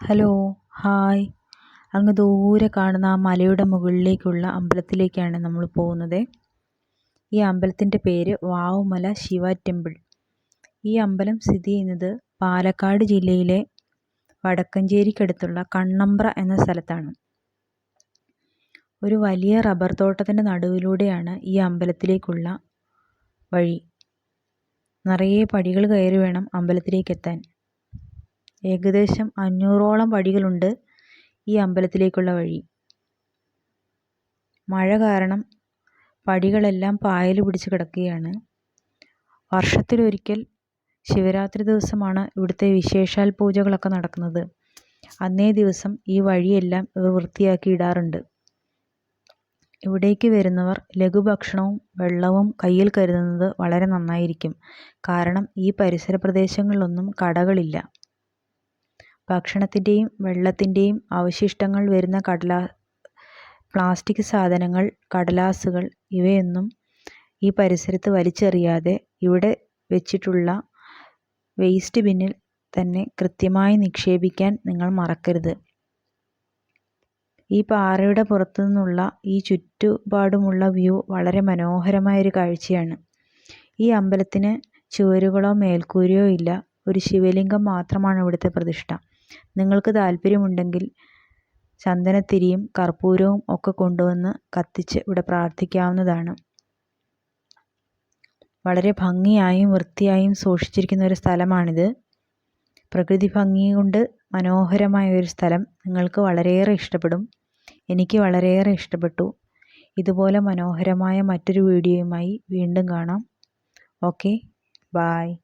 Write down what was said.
Hello hi. അങ്ങ് ദൂരെ കാണുന്ന ആ മലയുടെ മുകളിലേക്കുള്ള അമ്പലത്തിലേക്കാണ് നമ്മൾ പോകുന്നത്. ഈ അമ്പലത്തിന്റെ പേര് വാവുമല ശിവ ടെമ്പിൾ. ഈ അമ്പലം സ്ഥിതി ചെയ്യുന്നത് പാലക്കാട് ജില്ലയിലെ വടക്കഞ്ചേരിക്കടുത്തുള്ള കണ്ണമ്പ്ര എന്ന സ്ഥലത്താണ്. ഒരു വലിയ റബ്ബർ തോട്ടത്തിന്റെ നടുവിലൂടെയാണ് ഈ അമ്പലത്തിലേക്കുള്ള വഴി. നിറയെ പടികൾ കയറി വേണം അമ്പലത്തിലേക്ക് എത്താൻ. ഏകദേശം അഞ്ഞൂറോളം വഴികളുണ്ട് ഈ അമ്പലത്തിലേക്കുള്ള വഴി. മഴ കാരണം പടികളെല്ലാം പായൽ പിടിച്ച് കിടക്കുകയാണ്. വർഷത്തിലൊരിക്കൽ ശിവരാത്രി ദിവസമാണ് ഇവിടുത്തെ വിശേഷാൽ പൂജകളൊക്കെ നടക്കുന്നത്. അന്നേ ദിവസം ഈ വഴിയെല്ലാം ഇവർ വൃത്തിയാക്കി ഇടാറുണ്ട്. ഇവിടേക്ക് വരുന്നവർ ലഘുഭക്ഷണവും വെള്ളവും കയ്യിൽ കരുതുന്നത് വളരെ നന്നായിരിക്കും. കാരണം ഈ പരിസര പ്രദേശങ്ങളിലൊന്നും കടകളില്ല. ഭക്ഷണത്തിന്റെയും വെള്ളത്തിന്റെയും അവശിഷ്ടങ്ങൾ വരുന്ന കടലാ പ്ലാസ്റ്റിക് സാധനങ്ങൾ കടലാസുകൾ ഇവയൊന്നും ഈ പരിസരത്ത് വലിച്ചെറിയാതെ ഇവിടെ വെച്ചിട്ടുള്ള വേസ്റ്റ് ബിന്നിൽ തന്നെ കൃത്യമായി നിക്ഷേപിക്കാൻ നിങ്ങൾ മറക്കരുത്. ഈ പാറയുടെ പുറത്തു നിന്നുള്ള ഈ ചുറ്റുപാടുമുള്ള വ്യൂ വളരെ മനോഹരമായ ഒരു കാഴ്ചയാണ്. ഈ അമ്പലത്തിന് ചുവരുകളോ മേൽക്കൂരയോ ഇല്ല. ഒരു ശിവലിംഗം മാത്രമാണ് ഇവിടുത്തെ പ്രതിഷ്ഠ. നിങ്ങൾക്ക് താല്പര്യമുണ്ടെങ്കിൽ ചന്ദനത്തിരിയും കർപ്പൂരവും ഒക്കെ കൊണ്ടുവന്ന് കത്തിച്ച് ഇവിടെ പ്രാർത്ഥിക്കാവുന്നതാണ്. വളരെ ഭംഗിയായും വൃത്തിയായും സൂക്ഷിച്ചിരിക്കുന്ന ഒരു സ്ഥലമാണിത്. പ്രകൃതി ഭംഗി കൊണ്ട് മനോഹരമായ ഒരു സ്ഥലം നിങ്ങൾക്ക് വളരെയേറെ ഇഷ്ടപ്പെടും. എനിക്ക് വളരെയേറെ ഇഷ്ടപ്പെട്ടു. ഇതുപോലെ മനോഹരമായ മറ്റൊരു വീഡിയോയുമായി വീണ്ടും കാണാം. Okay bye.